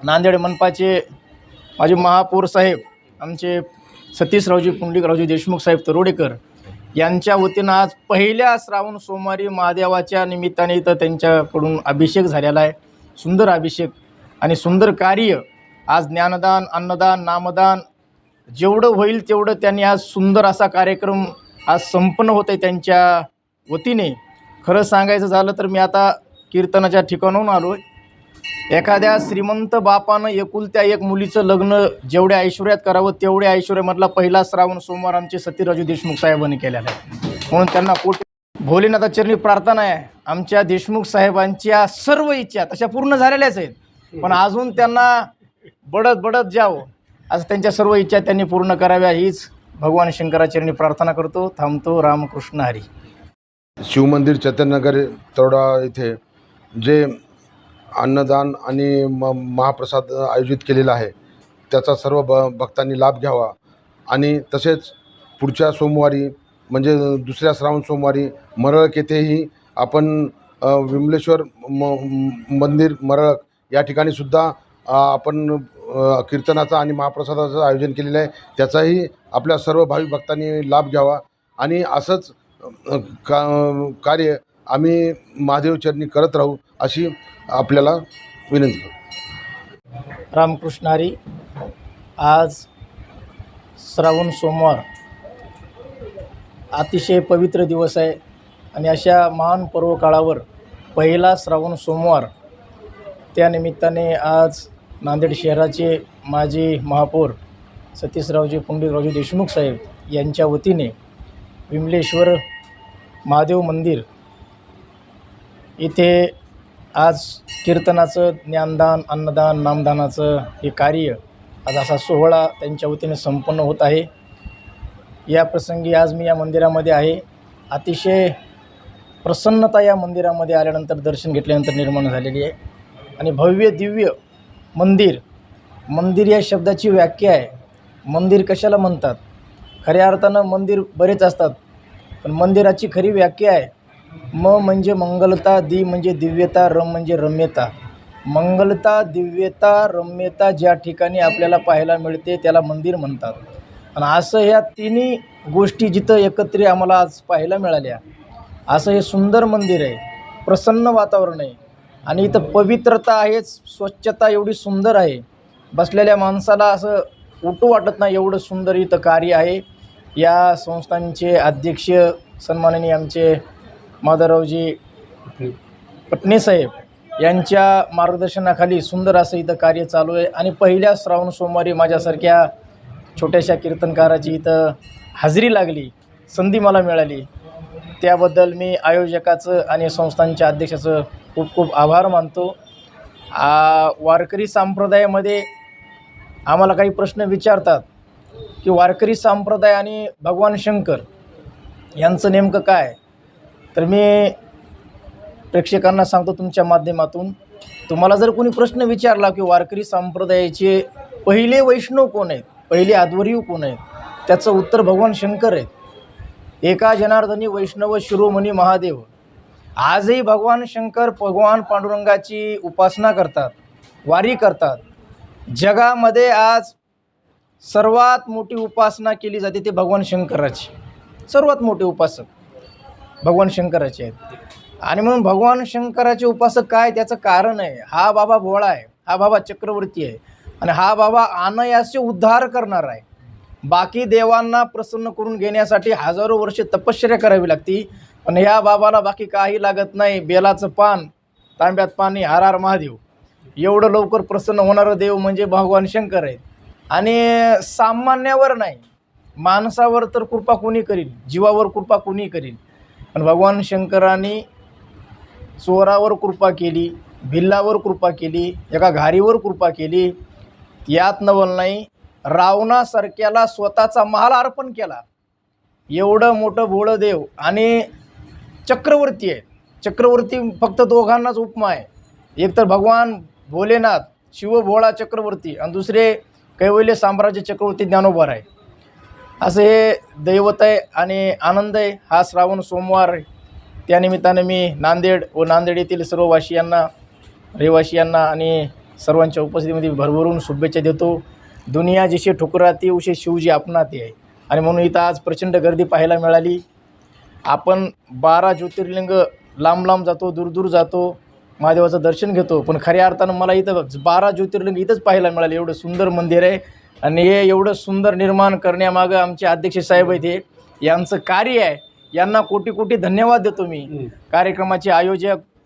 नांदेड मनपाचे माझे महापौर साहेब आमचे सतीशरावजी पुंडलिकरावजी देशमुख साहेब तरोडेकर यांच्या वतीनं आज पहिल्या श्रावण सोमवारी महादेवाच्या निमित्ताने इथं त्यांच्याकडून अभिषेक झालेला आहे. सुंदर अभिषेक आणि सुंदर कार्य. आज ज्ञानदान अन्नदान नामदान जेवढं होईल तेवढं त्यांनी आज सुंदर असा कार्यक्रम आज संपन्न होत आहे त्यांच्या वतीने. खरं सांगायचं झालं तर मी आता कीर्तनाच्या ठिकाणाहून आलो आहे एखाद्या श्रीमंत बापानं एकुलत्या एक मुलीचं लग्न जेवढ्या ऐश्वर्यात करावं तेवढ्या ऐश्वर्यामधला पहिला श्रावण सोमवार आमचे सतीराजू देशमुख साहेबांनी केलेला आहे. म्हणून त्यांना कोटी भोलेनाथाचरणी प्रार्थना आहे. आमच्या देशमुख साहेबांच्या सर्व इच्छा तशा पूर्ण झालेल्याच आहेत. पण अजून त्यांना बढत बढत जावं असं त्यांच्या सर्व इच्छा त्यांनी पूर्ण कराव्या. हीच भगवान शंकराचरणी प्रार्थना करतो. थांबतो. रामकृष्ण हरी. शिवमंदिर चैतन्यनगर तरोडा इथे जे अन्नदान आणि म महाप्रसाद आयोजित केलेला आहे. त्याचा सर्व ब भक्तांनी लाभ घ्यावा. आणि तसेच पुढच्या सोमवारी म्हणजे दुसऱ्या श्रावण सोमवारी मरळक येथेही आपण विमलेश्वर म मंदिर मरळक या ठिकाणी सुद्धा आपण कीर्तनाचा आणि महाप्रसादाचं आयोजन केलेलं आहे. त्याचाही आपल्या सर्व भाविक भक्तांनी लाभ घ्यावा. आणि असंच का कार्य आम्ही महादेवचरणी करत राहू. अशी आपल्याला विनंती करतो. रामकृष्णारी आज श्रावण सोमवार अतिशय पवित्र दिवस आहे आणि अशा महान पर्व काळावर पहिला श्रावण सोमवार त्यानिमित्ताने आज नांदेड शहराचे माजी महापौर सतीशरावजी पुंडलिकरावजी देशमुख साहेब यांच्या वतीने विमलेश्वर महादेव मंदिर इथे आज कीर्तनाचं ज्ञानदान अन्नदान नामदानाचं हे कार्य आज असा सोहळा त्यांच्या वतीने संपन्न होत आहे. या प्रसंगी आज मी या मंदिरामध्ये आहे. अतिशय प्रसन्नता या मंदिरामध्ये आल्यानंतर दर्शन घेतल्यानंतर निर्माण झालेली आहे. आणि भव्य दिव्य मंदिर मंदिर या शब्दाची व्याख्या आहे. मंदिर कशाला म्हणतात? खऱ्या अर्थानं मंदिर बरेच असतात पण मंदिराची खरी व्याख्या आहे. म म्हणजे मंगलता दि म्हणजे दिव्यता रम म्हणजे रम्यता. मंगलता दिव्यता रम्यता ज्या ठिकाणी आपल्याला पाहायला मिळते त्याला मंदिर म्हणतात. आणि असं ह्या तिन्ही गोष्टी जिथं एकत्रित आम्हाला आज पाहायला मिळाल्या असं हे सुंदर मंदिर आहे प्रसन्न वातावरण आहे. आणि इथं पवित्रता आहे स्वच्छता एवढी सुंदर आहे. बसलेल्या माणसाला असं उठू वाटत नाही एवढं सुंदर इथं कार्य आहे. या संस्थांचे अध्यक्ष सन्माननीय आमचे माधवरावजी पटणेसाहेब यांच्या मार्गदर्शनाखाली सुंदर असं इथं कार्य चालू आहे. आणि पहिल्या श्रावण सोमवारी माझ्यासारख्या छोट्याशा कीर्तनकाराची इथं हजेरी लागली संधी मला मिळाली. त्याबद्दल मी आयोजकाचं आणि संस्थांच्या अध्यक्षाचं खूप खूप आभार मानतो. आ, वारकरी संप्रदायामध्ये आम्हाला काही प्रश्न विचारतात की वारकरी संप्रदाय आणि भगवान शंकर यांचं नेमकं काय? तर मी प्रेक्षकांना सांगतो तुमच्या माध्यमातून तुम्हाला जर कोणी प्रश्न विचारला की वारकरी संप्रदायाचे पहिले वैष्णव कोण आहेत पहिले आध्वर्यू कोण आहेत त्याचं उत्तर भगवान शंकर आहेत. एका जनार्दनी वैष्णव शिरोमणी महादेव. आजही भगवान शंकर भगवान पांडुरंगाची उपासना करतात वारी करतात. जगामध्ये आज सर्वात मोठी उपासना केली जाते ते भगवान शंकराची सर्वात मोठे उपासक. भगवान शंकराचे आहेत. आणि म्हणून भगवान शंकराचे उपासक काय? त्याचं कारण आहे. हा बाबा भोळा आहे. हा बाबा चक्रवर्ती आहे. आणि हा बाबा अनायासे उद्धार करणार आहे. बाकी देवांना प्रसन्न करून घेण्यासाठी हजारो वर्षे तपश्चर्या करावी लागती. पण ह्या बाबाला बाकी काही लागत नाही. बेलाचं पान तांब्यात पाणी हार महादेव. एवढं लवकर प्रसन्न होणारं देव म्हणजे भगवान शंकर आहेत. आणि सामान्यावर नाही. माणसावर तर कृपा कोणी करील? जीवावर कृपा कोणी करील? पण भगवान शंकरांनी चोरावर कृपा केली भिल्लावर कृपा केली एका घारीवर कृपा केली. यात नवल नाही रावणासारख्याला स्वतःचा महाल अर्पण केला. एवढं मोठं भोळं देव आणि चक्रवर्ती आहे. चक्रवर्ती फक्त दोघांनाच उपमा आहे. एक तर भगवान भोलेनाथ शिवभोळा चक्रवर्ती आणि दुसरे कैवल्य साम्राज्य चक्रवर्ती ज्ञानोबार आहे. असं हे दैवत आहे आणि आनंद आहे हा श्रावण सोमवार त्यानिमित्तानं त्यानिमित्ताने मी नांदेड व नांदेड येथील सर्व वासियांना रहिवासियांना आणि सर्वांच्या उपस्थितीमध्ये भरभरून शुभेच्छा देतो. दुनिया जशी ठुकराती उशे शिवजी आपणाती आहे. आणि म्हणून इथं आज प्रचंड गर्दी पाहायला मिळाली. आपण बारा ज्योतिर्लिंग लांब लांब जातो दूर दूर जातो महादेवाचं दर्शन घेतो. पण खऱ्या अर्थानं मला इथं बारा ज्योतिर्लिंग इथंच पाहायला मिळाले. एवढं सुंदर मंदिर आहे. आणि हे एवढं सुंदर निर्माण करण्यामागं आमचे अध्यक्ष साहेब आहेत हे. यांचं कार्य आहे. यांना कोटी कोटी धन्यवाद देतो मी. कार्यक्रमाचे आयोजक